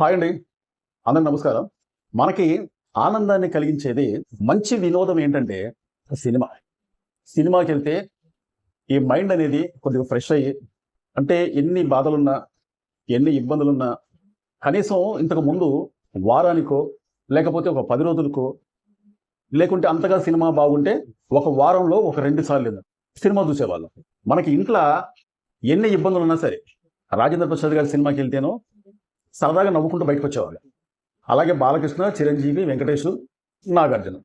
Hi అండి. అందరికి నమస్కారం. మనకి ఆనందాన్ని కలిగించేది మంచి వినోదం ఏంటంటే సినిమా. సినిమాకి వెళ్తే ఈ మైండ్ అనేది కొద్దిగా ఫ్రెష్ అయ్యి అంటే ఎన్ని బాధలున్నా ఎన్ని ఇబ్బందులున్నా కనీసం ఇంతకు ముందు వారానికో లేకపోతే ఒక పది రోజులకో లేకుంటే అంతగా సినిమా బాగుంటే ఒక వారంలో ఒక రెండు సార్లు సినిమా చూసేవాళ్ళం. మనకి ఇంట్లో ఎన్ని ఇబ్బందులు ఉన్నా సరే రాజేంద్ర ప్రసాద్ గారి సినిమాకి వెళ్తేనో సరదాగా నవ్వుకుంటూ బయటకు వచ్చేవాళ్ళు అలాగే బాలకృష్ణ చిరంజీవి వెంకటేష్ నాగార్జున.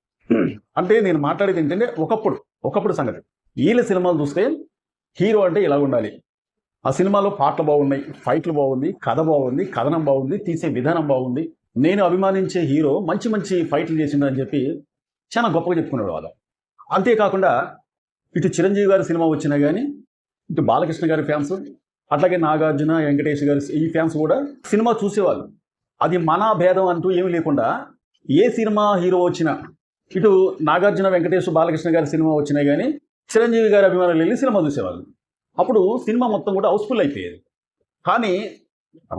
అంటే నేను మాట్లాడేది ఏంటంటే ఒకప్పుడు ఒకప్పుడు సంగతి. వీళ్ళ సినిమాలు చూస్తే హీరో అంటే ఇలా ఉండాలి. ఆ సినిమాలో పాటలు బాగున్నాయి ఫైట్లు బాగుంది కథ బాగుంది కథనం బాగుంది తీసే విధానం బాగుంది. నేను అభిమానించే హీరో మంచి మంచి ఫైట్లు చేసిండని చెప్పి చాలా గొప్పగా చెప్పుకునేవాడు వాళ్ళు అంతేకాకుండా ఇటు చిరంజీవి గారి సినిమా వచ్చినా కానీ ఇటు బాలకృష్ణ గారి ఫ్యాన్స్ అట్లాగే నాగార్జున వెంకటేష్ గారు ఈ ఫ్యాన్స్ కూడా సినిమా చూసేవాళ్ళు. అది మన భేదం అంటూ ఏమీ లేకుండా ఏ సినిమా హీరో వచ్చినా ఇటు నాగార్జున వెంకటేష్ బాలకృష్ణ గారి సినిమా వచ్చినా కానీ చిరంజీవి గారి అభిమానులు వెళ్ళి సినిమా చూసేవాళ్ళు. అప్పుడు సినిమా మొత్తం కూడా హౌస్ఫుల్ అయిపోయేది. కానీ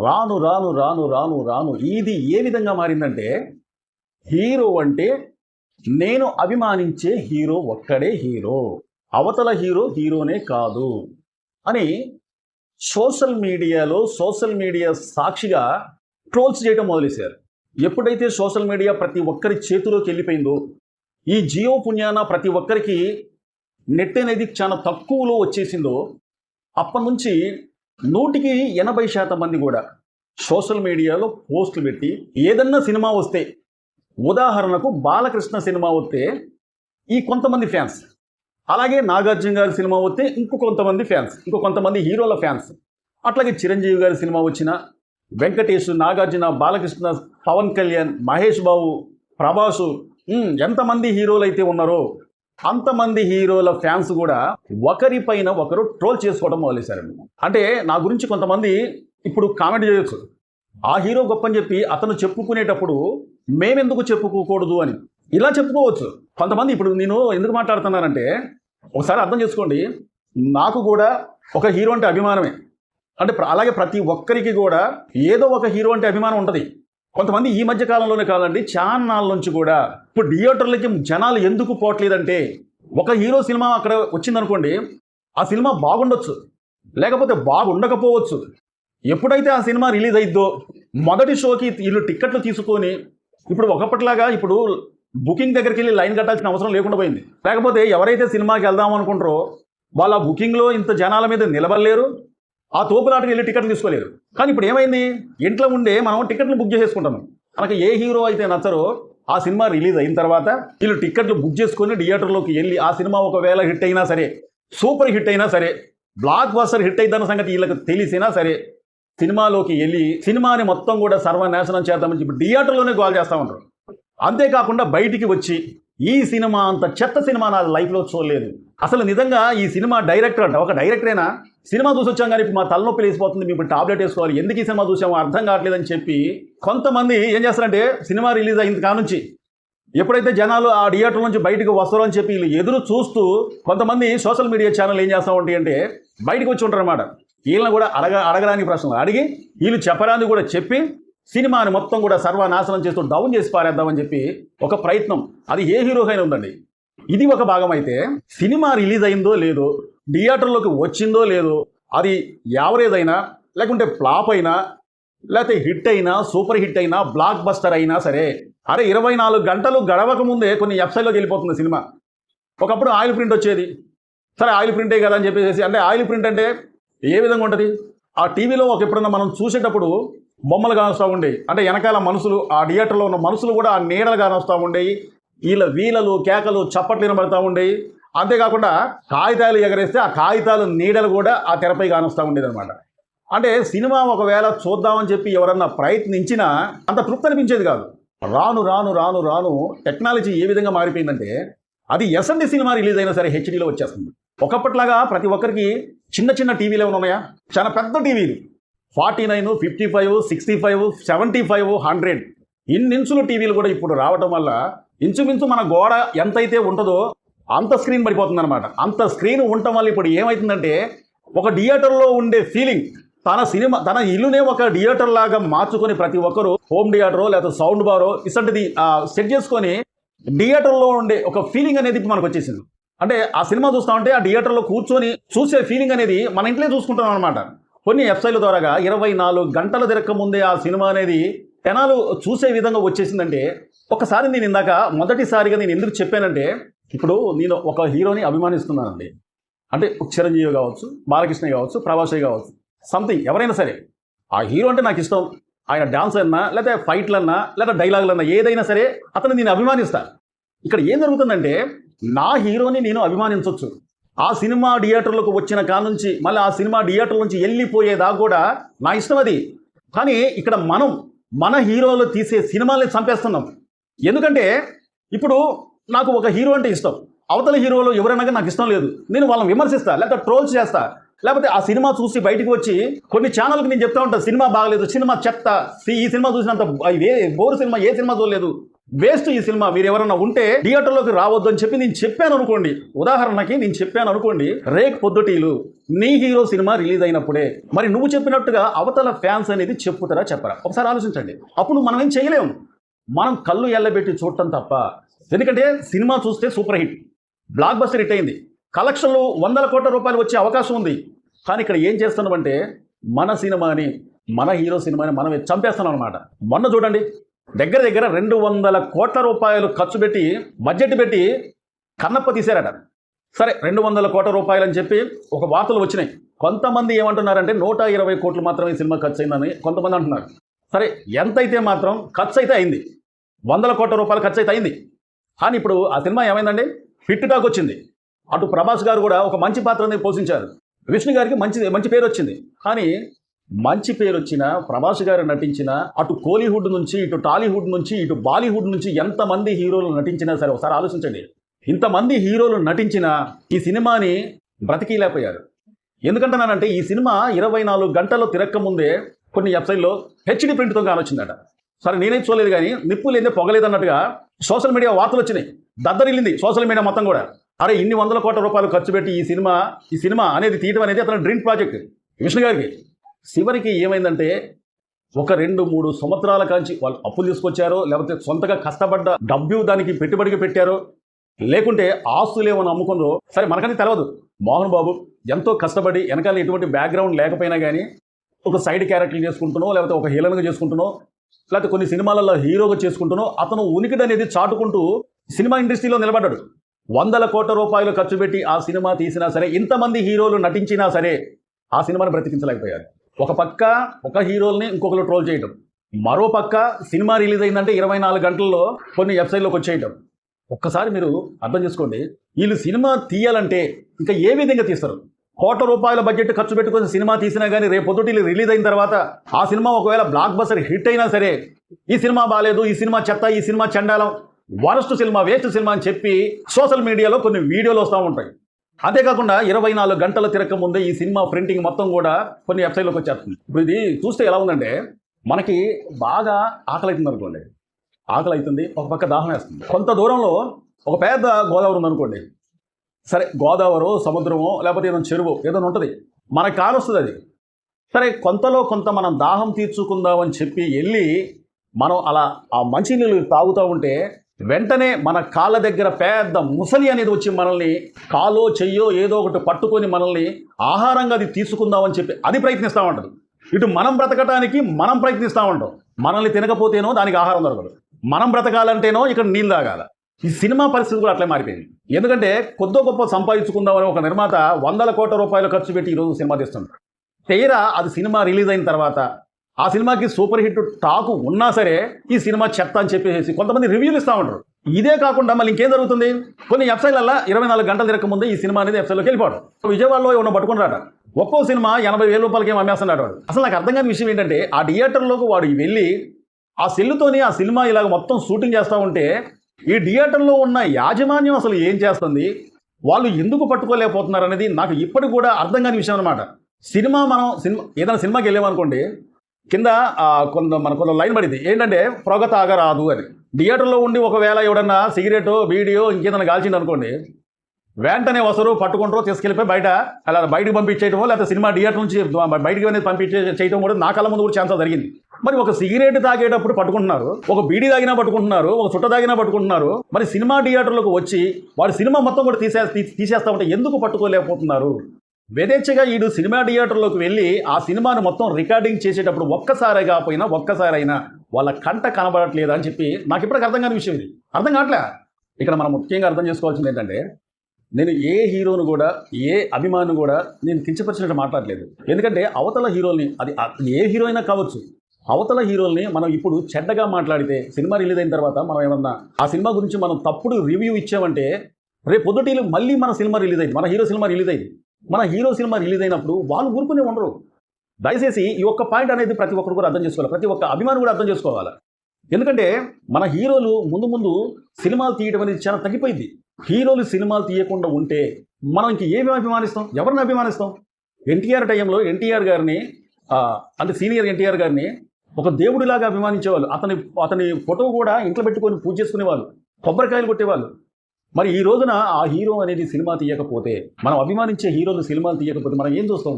రాను రాను రాను రాను రాను ఇది ఏ విధంగా మారిందంటే హీరో అంటే నేను అభిమానించే హీరో ఒక్కడే హీరో. అవతల హీరో హీరోనే కాదు అని సోషల్ మీడియాలో సోషల్ మీడియా సాక్షిగా ట్రోల్స్ చేయడం మొదలేశారు ఎప్పుడైతే సోషల్ మీడియా ప్రతి ఒక్కరి చేతిలోకి వెళ్ళిపోయిందో ఈ జియో పుణ్యాన ప్రతి ఒక్కరికి నెట్ అనేది చాలా తక్కువలో వచ్చేసిందో అప్పటి నుంచి నూటికి ఎనభై శాతం మంది కూడా సోషల్ మీడియాలో పోస్టులు పెట్టి ఏదన్నా సినిమా వస్తే ఉదాహరణకు బాలకృష్ణ సినిమా వస్తే ఈ కొంతమంది ఫ్యాన్స్ అలాగే నాగార్జున గారి సినిమా వస్తే ఇంకో కొంతమంది ఫ్యాన్స్ ఇంకో కొంతమంది హీరోల ఫ్యాన్స్. అట్లాగే చిరంజీవి గారి సినిమా వచ్చిన వెంకటేష్ నాగార్జున బాలకృష్ణ పవన్ కళ్యాణ్ మహేష్ బాబు ప్రభాసు ఎంతమంది హీరోలు అయితే ఉన్నారో అంతమంది హీరోల ఫ్యాన్స్ కూడా ఒకరిపైన ఒకరు ట్రోల్ చేసుకోవడం మొదలేశారండి అంటే నా గురించి కొంతమంది ఇప్పుడు కామెంట్ చేయొచ్చు. ఆ హీరో గొప్ప అని చెప్పి అతను చెప్పుకునేటప్పుడు మేమెందుకు చెప్పుకోకూడదు అని. ఇలా చెప్పుకోవచ్చు. కొంతమంది ఇప్పుడు నేను ఎందుకు మాట్లాడుతున్నానంటే ఒకసారి అర్థం చేసుకోండి. నాకు కూడా ఒక హీరో అంటే అభిమానమే. అంటే అలాగే ప్రతి ఒక్కరికి కూడా ఏదో ఒక హీరో అంటే అభిమానం ఉంటుంది. కొంతమంది ఈ మధ్య కాలంలోనే కాదండి ఛానల్ నుంచి కూడా. ఇప్పుడు థియేటర్లకి జనాలు ఎందుకు పోవట్లేదంటే ఒక హీరో సినిమా అక్కడ వచ్చిందనుకోండి ఆ సినిమా బాగుండొచ్చు. లేకపోతే బాగుండకపోవచ్చు. ఎప్పుడైతే ఆ సినిమా రిలీజ్ అయిద్దో మొదటి షోకి వీళ్ళు టిక్కెట్లు తీసుకొని ఇప్పుడు ఒకప్పటిలాగా ఇప్పుడు బుకింగ్ దగ్గరికి వెళ్ళి లైన్ కట్టాల్సిన అవసరం లేకుండా పోయింది. లేకపోతే ఎవరైతే సినిమాకి వెళ్దాం అనుకుంటారో వాళ్ళ బుకింగ్లో ఇంత జనాల మీద నిలబడలేరు ఆ తోపులాటకి వెళ్ళి టికెట్లు తీసుకోలేరు. కానీ ఇప్పుడు ఏమైంది? ఇంట్లో ఉండే మనం టికెట్లు బుక్ చేసేసుకుంటాము మనకి ఏ హీరో అయితే నచ్చరో ఆ సినిమా రిలీజ్ అయిన తర్వాత వీళ్ళు టికెట్లు బుక్ చేసుకొని థియేటర్లోకి వెళ్ళి ఆ సినిమా ఒకవేళ హిట్ అయినా సరే సూపర్ హిట్ అయినా సరే బ్లాక్ బస్టర్ హిట్ అయిద్దన్న సంగతి వీళ్ళకి తెలిసినా సరే సినిమాలోకి వెళ్ళి సినిమాని మొత్తం కూడా సర్వనాశనం చేద్దామని చెప్పి థియేటర్లోనే గోల్ చేస్తూ ఉంటారు. అంతేకాకుండా బయటికి వచ్చి ఈ సినిమా అంత చెత్త సినిమా నా లైఫ్లో చూడలేదు. అసలు నిజంగా ఈ సినిమా డైరెక్టర్ అంట ఒక డైరెక్టరేనా? సినిమా చూసి వచ్చాం కానీ ఇప్పుడు మా తలనొప్పి లేసిపోతుంది మేము ఇప్పుడు టాబ్లెట్ వేసుకోవాలి ఎందుకు ఈ సినిమా చూసామో? అర్థం కావట్లేదని చెప్పి కొంతమంది ఏం చేస్తారంటే సినిమా రిలీజ్ అయింది కానుంచి ఎప్పుడైతే జనాలు ఆ థియేటర్ నుంచి బయటకు వస్తారో అని చెప్పి వీళ్ళు ఎదురు చూస్తూ కొంతమంది సోషల్ మీడియా ఛానల్ ఏం చేస్తూ ఉంటాయి అంటే బయటకు వచ్చి ఉంటారు అన్నమాట వీళ్ళని కూడా అడగ అడగరాని ప్రశ్నలు. అడిగి వీళ్ళు చెప్పరాని కూడా చెప్పి సినిమాని మొత్తం కూడా సర్వనాశనం చేస్తూ డౌన్ చేసి పారేద్దామని చెప్పి ఒక ప్రయత్నం. అది ఏ హీరోకైనా ఉందండి. ఇది ఒక భాగం అయితే సినిమా రిలీజ్ అయిందో లేదో థియేటర్లోకి వచ్చిందో లేదో అది యావరేజ్ అయినా లేకుంటే ఫ్లాప్ అయినా లేకపోతే హిట్ అయినా సూపర్ హిట్ అయినా బ్లాక్ బస్టర్ అయినా సరే అరే ఇరవై నాలుగు గంటలు గడవక ముందే కొన్ని వెబ్సైట్లోకి వెళ్ళిపోతుంది సినిమా. ఒకప్పుడు ఆయిల్ ప్రింట్ వచ్చేది. సరే ఆయిల్ ప్రింటే కదా అని చెప్పేసి అంటే ఆయిల్ ప్రింట్ అంటే ఏ విధంగా ఉంటుంది? ఆ టీవీలో ఒక ఎప్పుడన్నా మనం చూసేటప్పుడు బొమ్మలు కానొస్తూ ఉండేవి అంటే వెనకాల మనుషులు ఆ థియేటర్లో ఉన్న మనుషులు కూడా ఆ నీడలు కానొస్తూ ఉండేవి వీళ్ళ వీలలు కేకలు చప్పట్లు వినబడతా ఉండేవి అంతేకాకుండా కాగితాలు ఎగరేస్తే ఆ కాగితాలు నీడలు కూడా ఆ తెరపై కానొస్తూ ఉండేది అనమాట అంటే సినిమా ఒకవేళ చూద్దామని చెప్పి ఎవరన్నా ప్రయత్నించినా అంత తృప్తి అనిపించేది కాదు. రాను రాను రాను రాను టెక్నాలజీ ఏ విధంగా మారిపోయిందంటే అది ఎస్ఎండి సినిమా రిలీజ్ అయినా సరే హెచ్డీలో వచ్చేస్తుంది. ఒకప్పట్లాగా ప్రతి ఒక్కరికి చిన్న చిన్న టీవీలు ఏమైనా ఉన్నాయా? చాలా పెద్ద టీవీలు. Forty nine fifty five sixty five seventy five hundred. ఇన్నించులు టీవీలు కూడా ఇప్పుడు రావటం వల్ల ఇంచుమించు మన గోడ ఎంతైతే ఉంటుందో అంత స్క్రీన్ పడిపోతుంది అనమాట అంత స్క్రీన్ ఉండటం వల్ల ఇప్పుడు ఏమవుతుందంటే ఒక థియేటర్లో ఉండే ఫీలింగ్. తన సినిమా తన ఇల్లునే ఒక థియేటర్ లాగా మార్చుకొని ప్రతి ఒక్కరు హోమ్ థియేటరో లేదా సౌండ్ బారో ఇసంటిది సెట్ చేసుకొని థియేటర్లో ఉండే ఒక ఫీలింగ్ అనేది ఇప్పుడు మనకు వచ్చేసింది అంటే ఆ సినిమా చూస్తామంటే ఆ థియేటర్లో కూర్చొని చూసే ఫీలింగ్ అనేది మన ఇంట్లో చూసుకుంటాం అనమాట కొన్ని వెబ్సైట్ల ద్వారాగా ఇరవై నాలుగు గంటల తిరక్క ముందే ఆ సినిమా అనేది జనాలు చూసే విధంగా వచ్చేసిందంటే ఒకసారి నేను ఇందాక మొదటిసారిగా నేను ఎందుకు చెప్పానంటే ఇప్పుడు నేను ఒక హీరోని అభిమానిస్తున్నానండి. అంటే చిరంజీవి కావచ్చు బాలకృష్ణ కావచ్చు ప్రభాషే కావచ్చు సంథింగ్ ఎవరైనా సరే. ఆ హీరో అంటే నాకు ఇష్టం. ఆయన డాన్స్ అన్నా లేదా ఫైట్లన్నా లేదా డైలాగులన్నా ఏదైనా సరే అతను నేను అభిమానిస్తాను ఇక్కడ ఏం జరుగుతుందంటే నా హీరోని నేను అభిమానించవచ్చు ఆ సినిమా థియేటర్లకు వచ్చిన కాడ నుంచి మళ్ళీ ఆ సినిమా థియేటర్ నుంచి వెళ్ళిపోయేదా కూడా నా ఇష్టం అది. కానీ ఇక్కడ మనం మన హీరోలు తీసే సినిమాలని చంపేస్తున్నాం. ఎందుకంటే ఇప్పుడు నాకు ఒక హీరో అంటే ఇష్టం. అవతల హీరోలు ఎవరైనా నాకు ఇష్టం లేదు. నేను వాళ్ళని విమర్శిస్తా లేకపోతే ట్రోల్స్ చేస్తా లేకపోతే ఆ సినిమా చూసి బయటికి వచ్చి కొన్ని ఛానల్కి నేను చెప్తా ఉంటాను సినిమా బాగలేదు సినిమా చెత్త ఈ సినిమా చూసినంత ఏ బోరు సినిమా ఏ సినిమా చూడలేదు. వేస్ట్ ఈ సినిమా. మీరు ఎవరైనా ఉంటే థియేటర్లోకి రావద్దు అని చెప్పి నేను చెప్పాను అనుకోండి ఉదాహరణకి నేను చెప్పాను అనుకోండి రేక్ పొద్దుటీలు నీ హీరో సినిమా రిలీజ్ అయినప్పుడే. మరి నువ్వు చెప్పినట్టుగా అవతల ఫ్యాన్స్ అనేది చెప్పుతారా చెప్పరా? ఒకసారి ఆలోచించండి. అప్పుడు మనం ఏం చేయలేము. మనం కళ్ళు ఎల్లబెట్టి చూడటం తప్ప. ఎందుకంటే సినిమా చూస్తే super hit. Blockbuster hit అయింది. కలెక్షన్లు వందల కోట్ల రూపాయలు వచ్చే అవకాశం ఉంది. కానీ ఇక్కడ ఏం చేస్తున్నామంటే మన సినిమాని మన హీరో సినిమాని మనం చంపేస్తున్నాం అనమాట మొన్న చూడండి దగ్గర దగ్గర రెండు వందల కోట్ల రూపాయలు ఖర్చు పెట్టి బడ్జెట్ పెట్టి కన్నప్ప తీశారట. సరే రెండు వందల కోట్ల రూపాయలు అని చెప్పి ఒక వార్తలు వచ్చినాయి. కొంతమంది ఏమంటున్నారంటే నూట ఇరవై కోట్లు మాత్రమే సినిమా ఖర్చు అయిందని కొంతమంది అంటున్నారు. సరే ఎంతైతే మాత్రం ఖర్చు అయితే అయింది. వందల కోట్ల రూపాయలు ఖర్చు అయితే అయింది. కానీ ఇప్పుడు ఆ సినిమా ఏమైందండి? హిట్ టాక్ వచ్చింది. అటు ప్రభాస్ గారు కూడా ఒక మంచి పాత్రని పోషించారు. విష్ణు గారికి మంచి మంచి పేరు వచ్చింది. కానీ మంచి పేరు వచ్చిన ప్రభాస్ గారు నటించిన అటు కోలీవుడ్ నుంచి ఇటు టాలీవుడ్ నుంచి ఇటు బాలీవుడ్ నుంచి ఎంతమంది హీరోలు నటించినా సరే ఒకసారి ఆలోచించండి. ఇంతమంది హీరోలు నటించిన ఈ సినిమాని బ్రతికిలేకపోయారు. ఎందుకంటున్నానంటే ఈ సినిమా ఇరవై నాలుగు గంటల్లో తిరక్క ముందే కొన్ని వెబ్సైట్లో హెచ్డి ప్రింట్తో కానొచ్చిందట సరే నేనేం చూడలేదు కానీ నిప్పు లేదే పొగలేదన్నట్టుగా సోషల్ మీడియా వార్తలు వచ్చినాయి. దద్దరిల్లింది సోషల్ మీడియా మొత్తం కూడా. అరే ఇన్ని వందల కోట్ల రూపాయలు ఖర్చు పెట్టి ఈ సినిమా ఈ సినిమా అనేది తీయడం అనేది అతని డ్రీమ్ ప్రాజెక్ట్. విష్ణు గారికి చివరికి ఏమైందంటే ఒక రెండు మూడు సంవత్సరాల కాంచి వాళ్ళు అప్పులు తీసుకొచ్చారో లేకపోతే సొంతగా కష్టపడ్డ డబ్బు దానికి పెట్టుబడికి పెట్టారో లేకుంటే ఆస్తులు ఏమైనా అమ్ముకుందో సరే మనకని తెలియదు మోహన్ బాబు ఎంతో కష్టపడి వెనకాల ఎటువంటి బ్యాక్గ్రౌండ్ లేకపోయినా కానీ ఒక సైడ్ క్యారెక్టర్ చేసుకుంటున్నావు లేకపోతే ఒక హీరోయిన్గా చేసుకుంటున్నావు లేకపోతే కొన్ని సినిమాలలో హీరోగా చేసుకుంటున్నావు అతను ఉనికిడి అనేది చాటుకుంటూ సినిమా ఇండస్ట్రీలో నిలబడ్డాడు. వందల కోట్ల రూపాయలు ఖర్చు పెట్టి ఆ సినిమా తీసినా సరే ఇంతమంది హీరోలు నటించినా సరే ఆ సినిమాని బ్రతికించలేకపోయారు. ఒక పక్క ఒక హీరోల్ని ఇంకొకరు ట్రోల్ చేయటం. మరో పక్క సినిమా రిలీజ్ అయిందంటే ఇరవై నాలుగు గంటల్లో కొన్ని వెబ్సైట్లోకి వచ్చేయటం. ఒక్కసారి మీరు అర్థం చేసుకోండి వీళ్ళు సినిమా తీయాలంటే ఇంకా ఏ విధంగా తీస్తారు? కోట్ల రూపాయల బడ్జెట్ ఖర్చు పెట్టుకొని సినిమా తీసినా కానీ రేపు పొద్దుటి రిలీజ్ అయిన తర్వాత ఆ సినిమా ఒకవేళ బ్లాక్ బస్టర్ హిట్ అయినా సరే ఈ సినిమా బాగాలేదు ఈ సినిమా చెత్త ఈ సినిమా చండాలం వరస్ట్ సినిమా వేస్ట్ సినిమా అని చెప్పి సోషల్ మీడియాలో కొన్ని వీడియోలు వస్తూ ఉంటాయి. అంతేకాకుండా ఇరవై నాలుగు గంటల తిరక ముందే ఈ సినిమా ప్రింటింగ్ మొత్తం కూడా కొన్ని వెబ్సైట్లోకి వచ్చేస్తుంది. ఇప్పుడు ఇది చూస్తే ఎలా ఉందంటే మనకి బాగా ఆకలి అవుతుంది అనుకోండి ఆకలి అవుతుంది ఒక పక్క దాహం వేస్తుంది. కొంత దూరంలో ఒక పెద్ద గోదావరి ఉందనుకోండి. సరే గోదావరో సముద్రమో లేకపోతే ఏదైనా చెరువు ఏదైనా ఉంటుంది. మనకి కానొస్తుంది అది. సరే కొంతలో కొంత మనం దాహం తీర్చుకుందామని చెప్పి వెళ్ళి మనం అలా ఆ మంచినీళ్ళు తాగుతూ ఉంటే వెంటనే మన కాళ్ళ దగ్గర పెద్ద ముసలి అనేది వచ్చి మనల్ని కాలో చెయ్యో ఏదో ఒకటి పట్టుకొని మనల్ని ఆహారంగా అది తీసుకుందామని చెప్పి అది ప్రయత్నిస్తూ ఉంటుంది. ఇటు మనం బ్రతకటానికి మనం ప్రయత్నిస్తూ ఉంటాం. మనల్ని తినకపోతేనో దానికి ఆహారం దొరకదు. మనం బ్రతకాలంటేనో ఇక్కడ నీళ్ళు తాగాల. ఈ సినిమా పరిస్థితి కూడా అట్లే మారిపోయింది. ఎందుకంటే కొద్ది గొప్ప సంపాదించుకుందామని ఒక నిర్మాత వందల కోట్ల రూపాయలు ఖర్చు పెట్టి ఈరోజు సినిమా తీస్తుంటారు తీరా అది సినిమా రిలీజ్ అయిన తర్వాత ఆ సినిమాకి సూపర్ హిట్ టాక్ ఉన్నా సరే ఈ సినిమా చెత్త అని చెప్పేసి కొంతమంది రివ్యూలు ఇస్తూ ఉంటారు. ఇదే కాకుండా మళ్ళీ ఇంకేం జరుగుతుంది? కొన్ని వెబ్సైట్లలో ఇరవై నాలుగు గంటల తిరగక ముందే ఈ సినిమా అనేది వెబ్సైట్లోకి వెళ్ళిపోవడం. విజయవాడలో ఏమన్నా పట్టుకున్నారట? ఒక్కో సినిమా ఎనభై వేల రూపాయలకి ఏమో అమ్మేస్తున్నాడు వాడు. అసలు నాకు అర్థం కాని విషయం ఏంటంటే ఆ థియేటర్లోకి వాడు వెళ్ళి ఆ సెల్లుతోని ఆ సినిమా ఇలాగ మొత్తం షూటింగ్ చేస్తూ ఉంటే ఈ థియేటర్లో ఉన్న యాజమాన్యం అసలు ఏం చేస్తుంది? వాళ్ళు ఎందుకు పట్టుకోలేకపోతున్నారు అనేది నాకు ఇప్పటికి కూడా అర్థం కాని విషయం అనమాట సినిమా మనం సినిమా ఏదైనా సినిమాకి వెళ్ళామనుకోండి కింద కొంత మన కొంత లైన్ పడింది. ఏంటంటే పొగ తాగరాదు అని. థియేటర్లో ఉండి ఒకవేళ ఎవడన్నా సిగరెట్ వీడియో ఇంకేదైనా కాల్చింది అనుకోండి వెంటనే వసరు పట్టుకుంటారో తీసుకెళ్ళిపోయి బయట అలా బయటకు పంపించేయటమో లేకపోతే సినిమా థియేటర్ నుంచి బయటకు అనేది పంపించే చేయటం కూడా నా కళ్ళ ముందు కూడా ఛాన్స్ జరిగింది. మరి ఒక సిగరెట్ తాగేటప్పుడు పట్టుకుంటున్నారు ఒక బీడీ తాగినా పట్టుకుంటున్నారు ఒక చుట్ట తాగినా పట్టుకుంటున్నారు మరి సినిమా థియేటర్లకు వచ్చి వాడు సినిమా మొత్తం కూడా తీసే తీ- తీసేస్తా ఉంటే ఎందుకు పట్టుకోలేకపోతున్నారు? వేదేచ్ఛగా ఈడు సినిమా థియేటర్లోకి వెళ్ళి ఆ సినిమాను మొత్తం రికార్డింగ్ చేసేటప్పుడు ఒక్కసారే కాకపోయినా ఒక్కసారైనా వాళ్ళ కంట కనబడట్లేదు అని చెప్పి నాకు ఇప్పటికి అర్థం కాని విషయం ఇది. అర్థం కావట్లే? ఇక్కడ మనం ముఖ్యంగా అర్థం చేసుకోవాల్సింది ఏంటంటే నేను ఏ హీరోను కూడా ఏ అభిమాను కూడా నేను కించపరిచినట్టు మాట్లాడలేదు. ఎందుకంటే అవతల హీరోల్ని అది ఏ హీరో అయినా కావచ్చు అవతల హీరోల్ని మనం ఇప్పుడు చెడ్డగా మాట్లాడితే సినిమా రిలీజ్ అయిన తర్వాత మనం ఏమన్నా ఆ సినిమా గురించి మనం తప్పుడు రివ్యూ ఇచ్చామంటే రేపు పొద్దుటీలు మళ్ళీ మన సినిమా రిలీజ్ అయింది మన హీరో సినిమా రిలీజ్ అయింది. మన హీరో సినిమా రిలీజ్ అయినప్పుడు వాళ్ళు ఊరుకునే ఉండరు. దయచేసి ఈ ఒక్క పాయింట్ అనేది ప్రతి ఒక్కరు కూడా అర్థం చేసుకోవాలి. ప్రతి ఒక్క అభిమాని కూడా అర్థం చేసుకోవాలి. ఎందుకంటే మన హీరోలు ముందు ముందు సినిమాలు తీయడం అనేది చాలా తగ్గిపోయింది. హీరోలు సినిమాలు తీయకుండా ఉంటే మనం ఇంక ఏమి అభిమానిస్తాం? ఎవరిని అభిమానిస్తాం? ఎన్టీఆర్ టైంలో ఎన్టీఆర్ గారిని అంటే సీనియర్ ఎన్టీఆర్ గారిని ఒక దేవుడిలాగా అభిమానించేవాళ్ళు. అతని అతని ఫోటో కూడా ఇంట్లో పెట్టుకొని పూజ చేసుకునేవాళ్ళు. కొబ్బరికాయలు కొట్టేవాళ్ళు. మరి ఈ రోజున ఆ హీరో అనేది సినిమా తీయకపోతే మనం అభిమానించే హీరోలు సినిమాలు తీయకపోతే మనం ఏం చూస్తాం?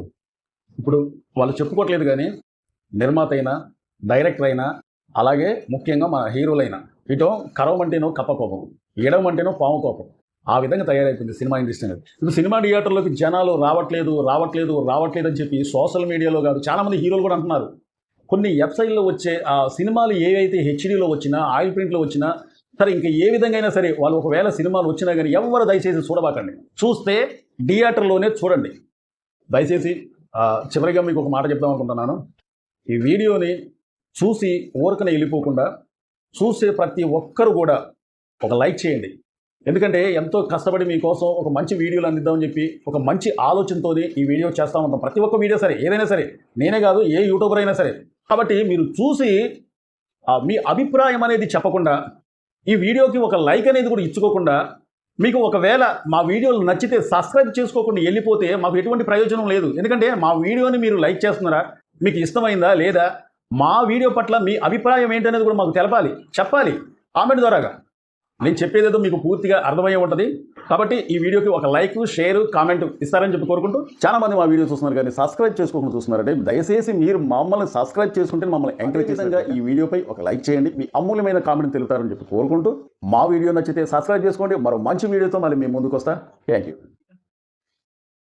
ఇప్పుడు వాళ్ళు చెప్పుకోవట్లేదు కానీ నిర్మాత అయినా డైరెక్టర్ అయినా అలాగే ముఖ్యంగా మన హీరోలైనా ఇటో కరవమంటేనో కప్ప కోపం ఎడమంటేనో పాము కోపం ఆ విధంగా తయారైపోయింది సినిమా ఇండస్ట్రీ అనేది. ఇప్పుడు సినిమా థియేటర్లోకి జనాలు రావట్లేదు రావట్లేదు రావట్లేదు అని చెప్పి సోషల్ మీడియాలో కాదు చాలామంది హీరోలు కూడా అంటున్నారు. కొన్ని వెబ్సైట్లో వచ్చే ఆ సినిమాలు ఏవైతే హెచ్డీలో వచ్చినా ఆయిల్ ప్రింట్లో వచ్చినా సరే ఇంకా ఏ విధంగా అయినా సరే వాళ్ళు ఒకవేళ సినిమాలు వచ్చినా కానీ ఎవరు దయచేసి చూడబాకండి. చూస్తే థియేటర్లోనే చూడండి. దయచేసి చివరిగా మీకు ఒక మాట చెప్దాం అనుకుంటున్నాను. ఈ వీడియోని చూసి ఊరకన వెళ్ళిపోకుండా చూసే ప్రతి ఒక్కరు కూడా ఒక లైక్ చేయండి. ఎందుకంటే ఎంతో కష్టపడి మీకోసం ఒక మంచి వీడియోలు అందిద్దామని చెప్పి ఒక మంచి ఆలోచనతో ఈ వీడియో చేస్తా ఉంటాం. ప్రతి ఒక్క వీడియో సరే ఏదైనా సరే నేనే కాదు ఏ యూట్యూబర్ అయినా సరే. కాబట్టి మీరు చూసి మీ అభిప్రాయం అనేది చెప్పకుండా ఈ వీడియోకి ఒక లైక్ అనేది కూడా ఇచ్చుకోకుండా మీకు ఒకవేళ మా వీడియోలు నచ్చితే సబ్స్క్రైబ్ చేసుకోకుండా వెళ్ళిపోతే మాకు ఎటువంటి ప్రయోజనం లేదు. ఎందుకంటే మా వీడియోని మీరు లైక్ చేస్తున్నారా? మీకు ఇష్టమైందా లేదా? మా వీడియో పట్ల మీ అభిప్రాయం ఏంటనేది కూడా మాకు తెలపాలి. చెప్పాలి. కామెంట్ ద్వారాగా. నేను చెప్పేదేదో మీకు పూర్తిగా అర్థమయ్యే ఉంటుంది. కాబట్టి ఈ వీడియోకి ఒక లైక్ షేర్ కామెంట్ ఇస్తారని చెప్పి కోరుకుంటూ చాలా మంది మా వీడియో చూస్తున్నారు కానీ సబ్స్క్రైబ్ చేసుకోకుండా చూస్తున్నారంటే దయచేసి మీరు మమ్మల్ని సబ్స్క్రైబ్ చేసుకుంటే మమ్మల్ని ఎంకరేజ్ విధంగా ఈ వీడియోపై ఒక లైక్ చేయండి. మీ అమూల్యమైన కామెంట్ తెలుపుతారని చెప్పి కోరుకుంటూ మా వీడియో నచ్చితే సబ్స్క్రైబ్ చేసుకోండి. మరో మంచి వీడియోతో మళ్ళీ మేము ముందుకు వస్తా. Thank you